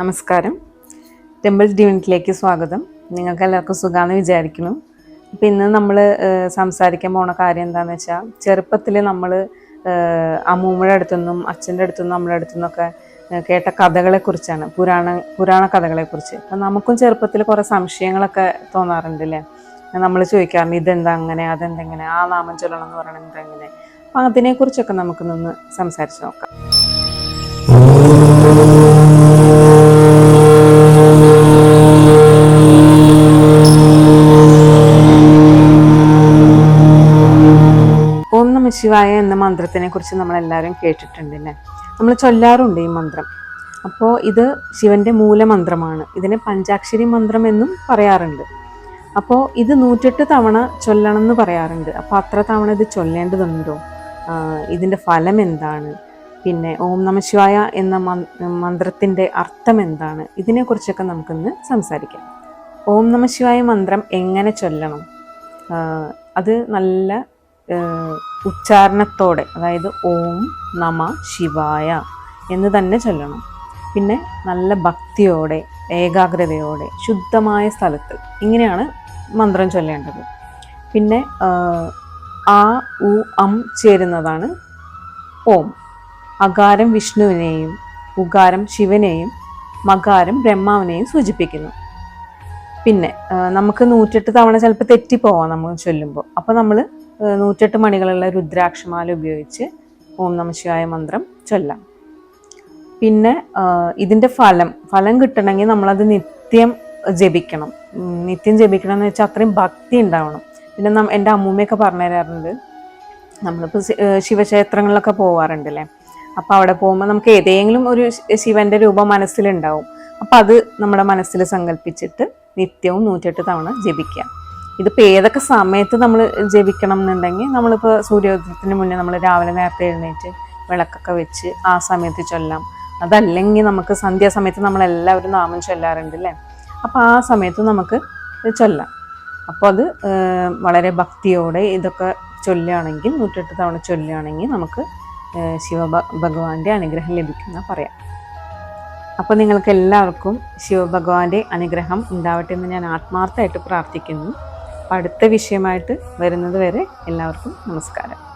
നമസ്കാരം. ടെമ്പിൾ ഡ്യൂണിറ്റിലേക്ക് സ്വാഗതം. നിങ്ങൾക്ക് എല്ലാവർക്കും സുഖമാണെന്ന് വിചാരിക്കുന്നു. അപ്പം ഇന്ന് നമ്മൾ സംസാരിക്കാൻ പോണ കാര്യം എന്താണെന്ന് വെച്ചാൽ ചെറുപ്പത്തിൽ നമ്മൾ അമ്മൂമ്മയുടെ അടുത്തുനിന്നും അച്ഛന്റെ അടുത്തുനിന്നും നമ്മുടെ അടുത്തുനിന്നൊക്കെ കേട്ട കഥകളെക്കുറിച്ചാണ് പുരാണ പുരാണ കഥകളെക്കുറിച്ച്. അപ്പം നമുക്കും ചെറുപ്പത്തിൽ കുറേ സംശയങ്ങളൊക്കെ തോന്നാറുണ്ട് അല്ലേ നമ്മൾ ചോദിക്കാം ഇതെന്താ അങ്ങനെ? അതെന്തെങ്ങനെ? ആ നാമം ചൊല്ലണം എന്ന് പറയണത് എന്താ അങ്ങനെ അപ്പം അതിനെക്കുറിച്ചൊക്കെ നമുക്കൊന്ന് സംസാരിച്ച് നോക്കാം. ശിവായ എന്ന മന്ത്രത്തിനെ കുറിച്ച് നമ്മൾ എല്ലാവരും കേട്ടിട്ടുണ്ട് അല്ലേ നമ്മൾ ചൊല്ലാറുണ്ട് ഈ മന്ത്രം. അപ്പോൾ ഇത് ശിവന്റെ മൂലമന്ത്രമാണ്. ഇതിനെ പഞ്ചാക്ഷരി മന്ത്രം എന്നും പറയാറുണ്ട്. അപ്പോൾ ഇത് നൂറ്റെട്ട് തവണ ചൊല്ലണം എന്ന് പറയാറുണ്ട്. അപ്പോൾ അത്ര തവണ ഇത് ചൊല്ലേണ്ടതുണ്ടോ? ഇതിന്റെ ഫലം എന്താണ്? പിന്നെ ഓം നമ ശിവായ എന്ന മന്- മന്ത്രത്തിന്റെ അർത്ഥം എന്താണ്? ഇതിനെക്കുറിച്ചൊക്കെ നമുക്കിന്ന് സംസാരിക്കാം. ഓം നമ ശിവായ മന്ത്രം എങ്ങനെ ചൊല്ലണം? അത് നല്ല ഉച്ചാരണത്തോടെ അതായത് ഓം നമ ശിവായ എന്ന് തന്നെ ചൊല്ലണം. പിന്നെ നല്ല ഭക്തിയോടെ ഏകാഗ്രതയോടെ ശുദ്ധമായ സ്ഥലത്ത് ഇങ്ങനെയാണ് മന്ത്രം ചൊല്ലേണ്ടത്. പിന്നെ ആ ഉ അം ചേരുന്നതാണ് ഓം. അകാരം വിഷ്ണുവിനെയും ഉകാരം ശിവനെയും മകാരം ബ്രഹ്മാവിനെയും സൂചിപ്പിക്കുന്നു. പിന്നെ നമുക്ക് നൂറ്റെട്ട് തവണ ചിലപ്പോൾ തെറ്റിപ്പോവാം നമ്മൾ ചൊല്ലുമ്പോൾ അപ്പോൾ നമ്മൾ നൂറ്റെട്ട് മണികളുള്ള രുദ്രാക്ഷമാല ഉപയോഗിച്ച് ഓം നമശിവായ മന്ത്രം ചൊല്ലാം. പിന്നെ ഇതിന്റെ ഫലം ഫലം കിട്ടണമെങ്കിൽ നമ്മളത് നിത്യം ജപിക്കണം. നിത്യം ജപിക്കണം എന്ന് വെച്ചാൽ അത്രയും ഭക്തി ഉണ്ടാവണം. പിന്നെ നം എന്റെ അമ്മൂമ്മയൊക്കെ പറഞ്ഞു തരാറുണ്ട് നമ്മളിപ്പോൾ ശിവക്ഷേത്രങ്ങളിലൊക്കെ പോവാറുണ്ടല്ലേ? അപ്പോൾ അവിടെ പോകുമ്പോൾ നമുക്ക് ഏതെങ്കിലും ഒരു ശിവന്റെ രൂപം മനസ്സിലുണ്ടാവും. അപ്പം അത് നമ്മുടെ മനസ്സിൽ സങ്കല്പിച്ചിട്ട് നിത്യവും നൂറ്റെട്ട് തവണ ജപിക്കുക. ഇതിപ്പോൾ ഏതൊക്കെ സമയത്ത് നമ്മൾ ജപിക്കണം എന്നുണ്ടെങ്കിൽ നമ്മളിപ്പോൾ സൂര്യോദയത്തിന് മുന്നേ നമ്മൾ രാവിലെ നേരത്തെ എഴുന്നേറ്റ് വിളക്കൊക്കെ വെച്ച് ആ സമയത്ത് ചൊല്ലാം. അതല്ലെങ്കിൽ നമുക്ക് സന്ധ്യാസമയത്ത് നമ്മളെല്ലാവരും നാമം ചൊല്ലാറുണ്ട് അല്ലേ അപ്പോൾ ആ സമയത്ത് നമുക്ക് ചൊല്ലാം. അപ്പോൾ അത് വളരെ ഭക്തിയോടെ ഇതൊക്കെ ചൊല്ലുകയാണെങ്കിൽ നൂറ്റെട്ട് തവണ ചൊല്ലുകയാണെങ്കിൽ നമുക്ക് ശിവ ഭഗവാന്റെ അനുഗ്രഹം ലഭിക്കുന്ന പറയാം. അപ്പോൾ നിങ്ങൾക്ക് എല്ലാവർക്കും ശിവഭഗവാന്റെ അനുഗ്രഹം ഉണ്ടാവട്ടെ എന്ന് ഞാൻ ആത്മാർത്ഥമായിട്ട് പ്രാർത്ഥിക്കുന്നു. അടുത്ത വിഷയമായിട്ട് വരുന്നത് വരെ എല്ലാവർക്കും നമസ്കാരം.